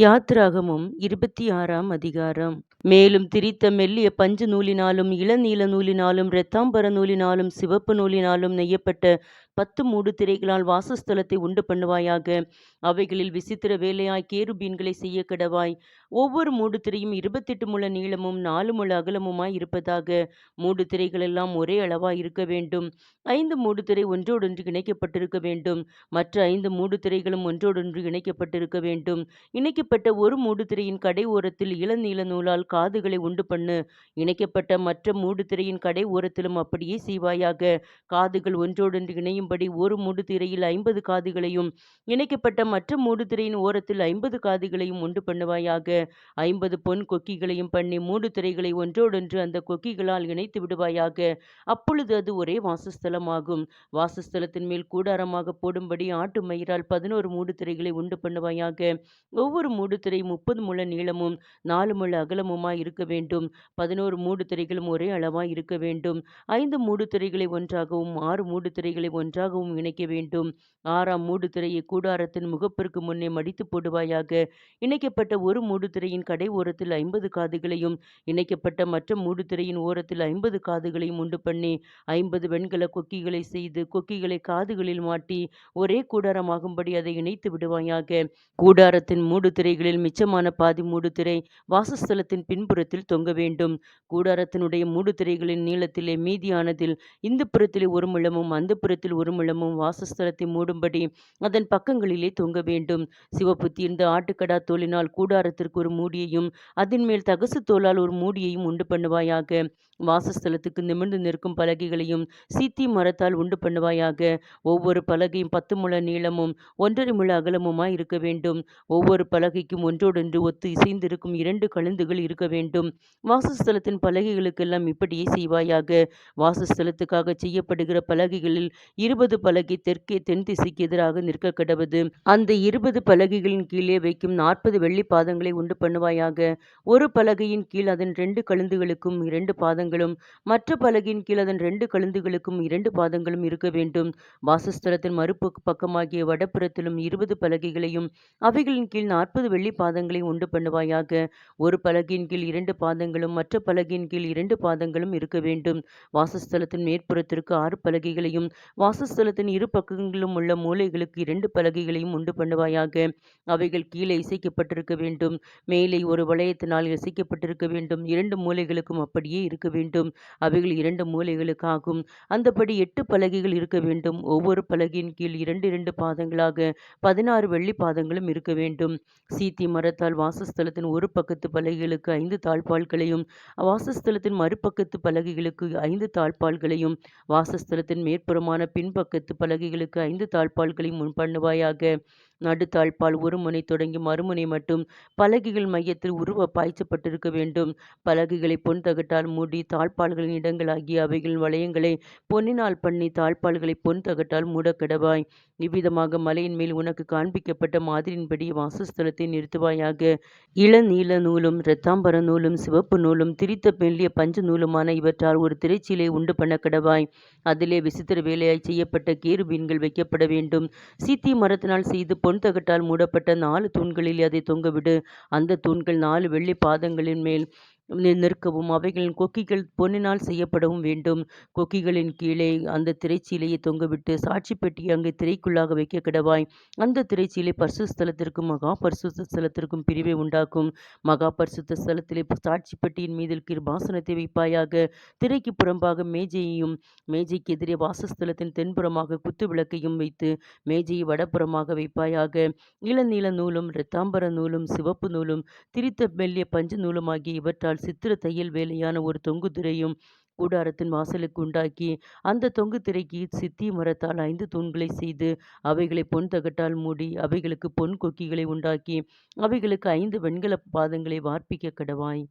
யாத்ராகமும் இருபத்தி ஆறாம் அதிகாரம். மேலும் திரித்த மெல்லிய பஞ்சு நூலினாலும் இளநீல நூலினாலும் இரத்தாம்பர நூலினாலும் சிவப்பு நூலினாலும் நெய்யப்பட்ட பத்து மூடு திரைகளால் வாசஸ்தலத்தை உண்டு பண்ணுவாயாக. அவைகளில் விசித்திர வேலையாய் கேருபீன்களை செய்ய கடவாய். ஒவ்வொரு மூடு திரையும் இருபத்தெட்டு முழ நீளமும் நாலு முழ அகலமுமாய் இருப்பதாக. மூடு திரைகள் எல்லாம் ஒரே அளவாய் இருக்க வேண்டும். ஐந்து மூடு திரை ஒன்றோடொன்று இணைக்கப்பட்டிருக்க வேண்டும். மற்ற ஐந்து மூடு திரைகளும் ஒன்றோடொன்று இணைக்கப்பட்டிருக்க வேண்டும். இணைக்கப்பட்ட ஒரு மூடு திரையின் கடை ஓரத்தில் இளநீல நூலால் காதுகளை உண்டு பண்ணு. இணைக்கப்பட்ட மற்ற மூடு திரையின் கடை ஓரத்திலும் அப்படியே செய்வாயாக. காதுகள் ஒன்றோடொன்று இணையும் இருக்கும்படி ஒரு மூடு திரையில் ஐம்பது காதுகளையும் இணைக்கப்பட்ட மற்ற மூடு திரையின் ஓரத்தில் ஐம்பது காதுகளையும் உண்டு பண்ணுவாயாக. ஐம்பது பொன் கொக்கிகளையும் பண்ணி மூடு திரைகளை ஒன்றோடொன்று அந்த கொக்கிகளால் இணைத்து விடுவாயாக. அப்பொழுது அது ஒரே வாசஸ்தலமாகும். வாசஸ்தலத்தின் மேல் கூடாரமாக போடும்படி ஆட்டு மயிரால் பதினோரு மூடு திரைகளை உண்டு பண்ணுவாயாக. ஒவ்வொரு மூடுதிரை முப்பது முழ நீளமும் நாலு முழ அகலமுமாய் இருக்க வேண்டும். பதினோரு மூடு திரைகளும் ஒரே அளவாய் இருக்க வேண்டும். ஐந்து மூடு திரைகளை ஒன்றாகவும் ஆறு மூடு திரைகளை ஒன்றாக ஒன்றாகவும் இணைக்க வேண்டும். ஆறாம் மூடு திரையை கூடாரத்தின் முகப்பிற்கு முன்னே மடித்து போடுவாயாக. இணைக்கப்பட்ட ஒரு மூடு திரையின் கடை ஓரத்தில் ஐம்பது காதுகளையும் இணைக்கப்பட்ட மற்ற மூடு திரையின் ஓரத்தில் ஐம்பது காதுகளையும் உண்டு பண்ணி ஐம்பது வெண்கல கொக்கிகளை செய்து கொக்கிகளை காதுகளில் மாட்டி ஒரே கூடாரமாகும்படி அதை இணைத்து விடுவாயாக. கூடாரத்தின் மூடு திரைகளில் மிச்சமான பாதி மூடு திரை வாசஸ்தலத்தின் பின்புறத்தில் தொங்க வேண்டும். கூடாரத்தினுடைய மூடு திரைகளின் நீளத்திலே மீதியானதில் இந்த புறத்திலே ஒரு முழமும் அந்த புறத்தில் ஒரு வாசஸ்தலத்தை மூடும்படி அதன் பக்கங்களிலே தொங்க வேண்டும். சிவப்பு தீர்ந்த ஆட்டுக்கடா தோலினால் கூடாரத்திற்கு ஒரு மூடியையும் அதன் மேல் தகசு தோலால் ஒரு மூடியையும் உண்டு பண்ணுவாயாக. வாசஸ்தலத்துக்கு நிமிர்ந்து நிற்கும் பலகைகளையும் சீத்தி மரத்தால் உண்டு பண்ணுவாயாக. ஒவ்வொரு பலகையும் பத்து முழ நீளமும் ஒன்றரை முழ அகலமுமாய் இருக்க வேண்டும். ஒவ்வொரு பலகைக்கும் ஒன்றோடொன்று ஒத்து இசைந்திருக்கும் இரண்டு கழுந்துகள் இருக்க வேண்டும். வாசஸ்தலத்தின் பலகைகளுக்கெல்லாம் இப்படியே செய்வாயாக. வாசஸ்தலத்துக்காக செய்யப்படுகிற பலகைகளில் இருபது பலகை தெற்கே தென் திசைக்கு எதிராக நிற்க கடவது அந்த இருபது பலகைகளின் கீழே வைக்கும் நாற்பது வெள்ளி பாதங்களை உண்டு பண்ணுவாயாக. ஒரு பலகையின் கீழ் அதன் ரெண்டு கழுந்துகளுக்கும் இரண்டு பாதங்களும் மற்ற பலகையின் கீழ் அதன் ரெண்டு கழுந்துகளுக்கும் இரண்டு பாதங்களும் இருக்க வேண்டும். வாசஸ்தலத்தின் மறுப்பு பக்கமாகிய வடப்புறத்திலும் இருபது பலகைகளையும் அவைகளின் கீழ் நாற்பது வெள்ளி பாதங்களை உண்டு பண்ணுவாயாக. ஒரு பலகையின் கீழ் இரண்டு பாதங்களும் மற்ற பலகையின் கீழ் இரண்டு பாதங்களும் இருக்க வேண்டும். வாசஸ்தலத்தின் மேற்புறத்திற்கு ஆறு பலகைகளையும் வாச வாசஸ்தலத்தின் இரு பக்கங்களிலும் உள்ள மூலைகளுக்கு இரண்டு பலகைகளையும் உண்டு பண்ணுவாயாக. அவைகள் கீழே இசைக்கப்பட்டிருக்க வேண்டும். மேலே ஒரு வளையத்தினால் இசைக்கப்பட்டிருக்க வேண்டும். இரண்டு மூலைகளுக்கும் அப்படியே இருக்க வேண்டும். அவைகள் இரண்டு மூலைகளுக்காகும். அந்தபடி எட்டு பலகைகள் இருக்க வேண்டும். ஒவ்வொரு பலகையின் கீழ் இரண்டு இரண்டு பாதங்களாக பதினாறு வெள்ளி பாதங்களும் இருக்க வேண்டும். சீத்தி மரத்தால் வாசஸ்தலத்தின் ஒரு பக்கத்து பலகைகளுக்கு ஐந்து தாழ்பால்களையும் வாசஸ்தலத்தின் மறுபக்கத்து பலகைகளுக்கு ஐந்து தாழ்பால்களையும் வாசஸ்தலத்தின் மேற்புறமான பின் பின்பக்கத்து பலகைகளுக்கு ஐந்து தாழ்ப்பாள்களையும் முன் பண்ணுவாயாக. நடுத்தாழ்பால் ஒரு முனை தொடங்கி மறுமுனை மட்டும் பலகைகள் மையத்தில் உருவ பாய்ச்சப்பட்டிருக்க வேண்டும். பலகைகளை பொன் தகட்டால் மூடி தாழ்பால்களின் இடங்களாகிய அவைகளின் வளையங்களை பொன்னினால் பண்ணி தாழ்பால்களை பொன் தகட்டால் மூட கடவாய். இவ்விதமாக மலையின் மேல் உனக்கு காண்பிக்கப்பட்ட மாதிரியின்படி வாசஸ்தலத்தை நிறுத்துவாயாக. இளநீல நூலும் இரத்தாம்பர நூலும் சிவப்பு நூலும் திரித்த மெல்லிய பஞ்சு நூலுமான இவற்றால் ஒரு திரைச்சீலை உண்டு பண்ண கடவாய். அதிலே விசித்திர வேலையாய் செய்யப்பட்ட கேருபீன்கள் வைக்கப்பட வேண்டும். சீத்தி மரத்தினால் செய்து பொன் தகட்டால் மூடப்பட்ட நாலு தூண்களில் அதை தொங்கவிடு. அந்த தூண்கள் நாலு வெள்ளி பாதங்களின் மேல் நிற்கவும் அவைகளின் கொக்கிகள் பொன்னினால் செய்யப்படவும் வேண்டும். கொக்கிகளின் கீழே அந்த திரைச்சீலையை தொங்கவிட்டு சாட்சி பெட்டியை அங்கே திரைக்குள்ளாக வைக்க கிடவாய். அந்த திரைச்சீலை பரிசு ஸ்தலத்திற்கும் மகா பரிசுத்த ஸ்தலத்திற்கும் பிரிவை உண்டாக்கும். மகா பரிசுத்த ஸ்தலத்திலே சாட்சி பெட்டியின் மீது கிருபாசனத்தை வைப்பாயாக. திரைக்கு புறம்பாக மேஜையையும் மேஜைக்கு எதிரே வாசஸ்தலத்தின் தென்புறமாக குத்து விளக்கையும் வைத்து மேஜையை வடப்புறமாக வைப்பாயாக. இளநீல நூலும் இரத்தாம்பர நூலும் சிவப்பு நூலும் திரித்த மெல்லிய பஞ்சு நூலும் ஆகிய இவற்றால் சித்திர தையல் வேலையான ஒரு தொங்கு திரையும் கூடாரத்தின் வாசலுக்கு உண்டாக்கி அந்த தொங்கு திரைக்கு சித்தி மரத்தால் ஐந்து தூண்களை செய்து அவைகளை பொன் தகட்டால் மூடி அவைகளுக்கு பொன் கொக்கிகளை உண்டாக்கி அவைகளுக்கு ஐந்து வெண்கல பாதங்களை வார்ப்பிக்க கடவாய்.